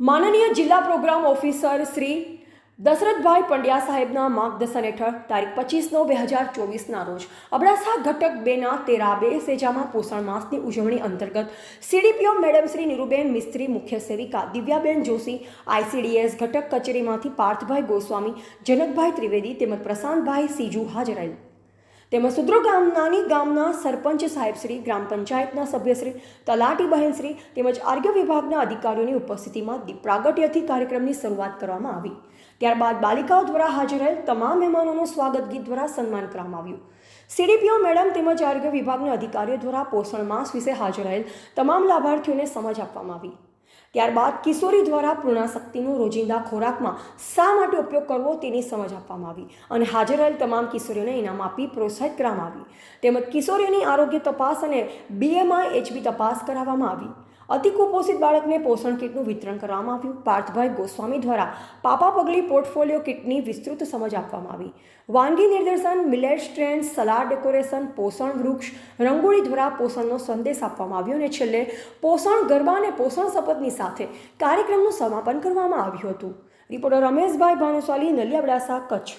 માનનીય જિલ્લા programme officer Shri Dashrathbhai Pandya સાહેબના માર્ગદર્શન હેઠળ તારીખ પચીસ નવ બે હજાર ચોવીસના રોજ અબડાસા ઘટક બેના તેરાબે સેજામાં પોષણ માસની ઉજવણી અંતર્ગત સીડીપીઓ મેડમ શ્રી નીરુબેન મિસ્ત્રી, મુખ્ય સેવિકા દિવ્યાબેન જોશી, આઈસીડીએસ ઘટક કચેરીમાંથી પાર્થભાઈ ગોસ્વામી, જનકભાઈ ત્રિવેદી તેમજ પ્રશાંતભાઈ સીજુ હાજર રહેલ તેમજ સુદ્રો ગામ નાની ગામના સરપંચ સાહેબશ્રી ગ્રામ પંચાયતના સભ્યશ્રી તલાટી બહેનશ્રી તેમજ આરોગ્ય વિભાગના અધિકારીઓની ઉપસ્થિતિમાં દીપ પ્રાગટ્યથી કાર્યક્રમની શરૂઆત કરવામાં આવી. ત્યારબાદ બાલિકાઓ દ્વારા હાજર રહેલ તમામ મહેમાનોનું સ્વાગત ગીત દ્વારા સન્માન કરવામાં આવ્યું. સીડીપીઓ મેડમ તેમજ આરોગ્ય વિભાગના અધિકારીઓ દ્વારા પોષણ માસ વિશે હાજર રહેલ તમામ લાભાર્થીઓને સમજ આપવામાં આવી. ત્યારબાદ કિશોરી દ્વારા પૂર્ણાશક્તિનો રોજિંદા ખોરાકમાં શા માટે ઉપયોગ કરવો તેની સમજ આપવામાં આવી અને હાજર રહેલ તમામ કિશોરીઓને ઇનામ આપી પ્રોત્સાહિત કરવામાં આવી. તેમજ કિશોરીઓની આરોગ્ય તપાસ અને બીએમઆઈ એચબી તપાસ કરાવવામાં આવી. અતિ કુપોષિત બાળકને પોષણ કીટનું વિતરણ કરવામાં આવ્યું. પાર્થભાઈ ગોસ્વામી દ્વારા પાપા પગલી પોર્ટફોલિયો કીટની વિસ્તૃત સમજ આપવામાં આવી. વાનગી નિર્દેશન મિલેટ સ્ટ્રેન્ડ સલાડ ડેકોરેશન, પોષણ વૃક્ષ, રંગોળી દ્વારા પોષણનો સંદેશ આપવામાં આવ્યો અને છેલ્લે પોષણ, ગરબા અને પોષણ શપથની સાથે કાર્યક્રમનું સમાપન કરવામાં આવ્યું હતું. રિપોર્ટર રમેશભાઈ ભાનુશાલી નલિયાબડાસા કચ્છ.